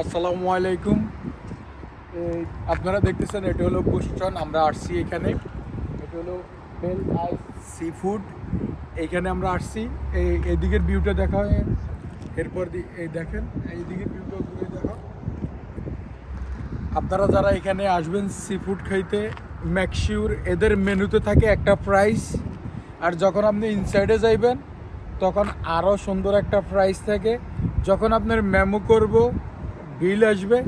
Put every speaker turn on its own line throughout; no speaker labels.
আসসালামু আলাইকুম। আপনারা দেখতেছেন, এটা হলো বুস্টন আমরা আসছি এখানে। এটা হলো বেল আই সি ফুড। এইখানে আমরা আসছি। এই, এদিকের ভিউটা দেখা হয়। এরপর এই দেখেন এই দিকের ভিউটা ঘুরে দেখা আপনারা যারা এখানে আসবেন সি ফুড খাইতে ম্যাকশিউর এদের মেনুতে থাকে একটা প্রাইস আর যখন আপনি ইনসাইডে যাইবেন, তখন আরও সুন্দর একটা প্রাইস থাকে। যখন আপনার মেমো করব বিল আসবে,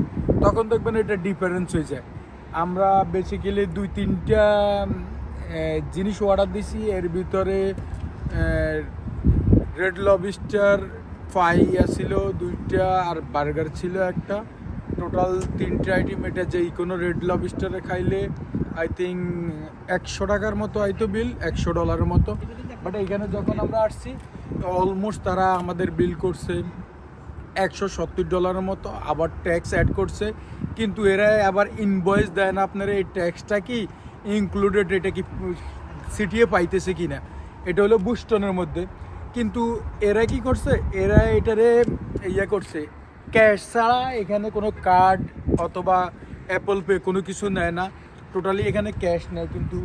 তখন দেখবেন এটা ডিফারেন্স হয়ে যায়। আমরা বেসিক্যালি দুই, তিনটা জিনিস অর্ডার দিছি, এর ভিতরে রেড লবিস্টার ফ্রাই ছিল দুইটা, আর বার্গার ছিল একটা। টোটাল তিনটে আইটেম এটা যেই কোনো রেড লবিস্টারে খাইলে আই থিঙ্ক একশো টাকার মতো হয়তো বিল একশো ডলারের মতো। বাট এখানে যখন আমরা আসছি অলমোস্ট তারা আমাদের বিল করছে। একশো সত্তর ডলারের মতো আবার ট্যাক্স অ্যাড করছে। কিন্তু এরা আবার ইনভয়েস দেয় না। আপনারা এই ট্যাক্সটা কি ইনক্লুডেড এটা কি সিটিয়ে পাইতেছে কি না এটা হলো বুস্টনের মধ্যে। কিন্তু এরা কি করছে? এরা এটারে ইয়ে করছে। ক্যাশ ছাড়া এখানে কোনো কার্ড অথবা অ্যাপল পে কোনো কিছু নেয় না। টোটালি এখানে ক্যাশ নেয়। কিন্তু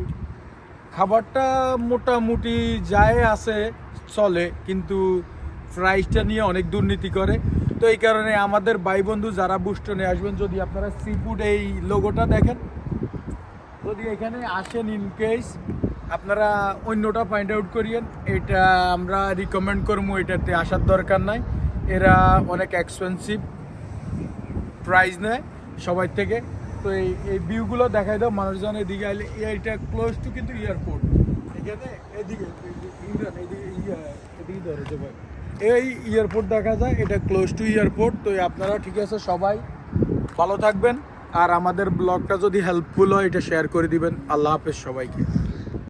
খাবারটা মোটামুটি যায় আছে, চলে। কিন্তু প্রাইসটা নিয়ে অনেক দুর্নীতি করে। তো এই কারণে আমাদের ভাই বন্ধু যারা বুস্টনে আসবেন, যদি আপনারা সি ফুড এই লোগোটা দেখেন, যদি এখানে আসেন ইন কেস আপনারা অন্যটা ফাইন্ড আউট করিয়েন। এটা আমরা রিকমেন্ড করব এটাতে আসার দরকার নাই। এরা অনেক এক্সপেন্সিভ প্রাইস নেয় সবাই থেকে। তো এই এই ভিউগুলো দেখাই দাও, মানুষজন এদিকে আইলে এইটা ক্লোজ টু কিন্তু এয়ারপোর্ট এদিকে ইন্ডিয়ান এদিকে এদিকে ধরে যে ভাই। এই এয়ারপোর্ট দেখা যায়, এটা ক্লোজ টু এয়ারপোর্ট তো আপনারা ঠিক আছে সবাই। ভালো থাকবেন, আর আমাদের ব্লগটা যদি হেল্পফুল হয়, এটা শেয়ার করে দিবেন। আল্লাহ হাফেজ সবাইকে।